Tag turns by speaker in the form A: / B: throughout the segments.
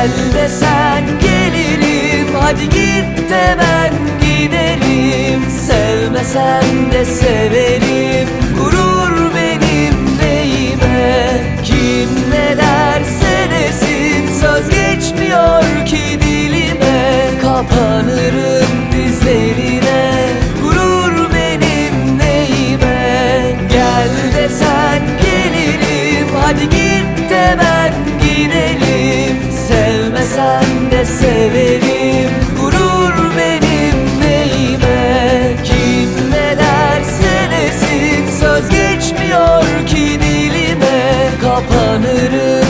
A: Gel desen gelirim. Hadi git de ben giderim. Sevmesen de severim severim Gurur benim neyime? Kim ne derse desin Söz geçmiyor ki dilime. Kapanırım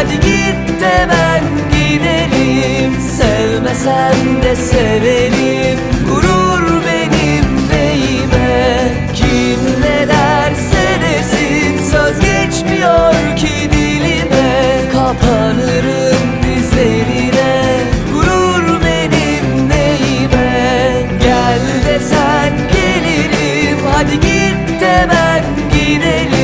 A: Hadi git de ben gidelim. Sevmesen de severim Gurur benim neyime? Kim ne derse desin Söz geçmiyor ki dilime. Kapanırım dizlerine. Gurur benim neyime? Gel desen gelirim. Hadi git de ben gidelim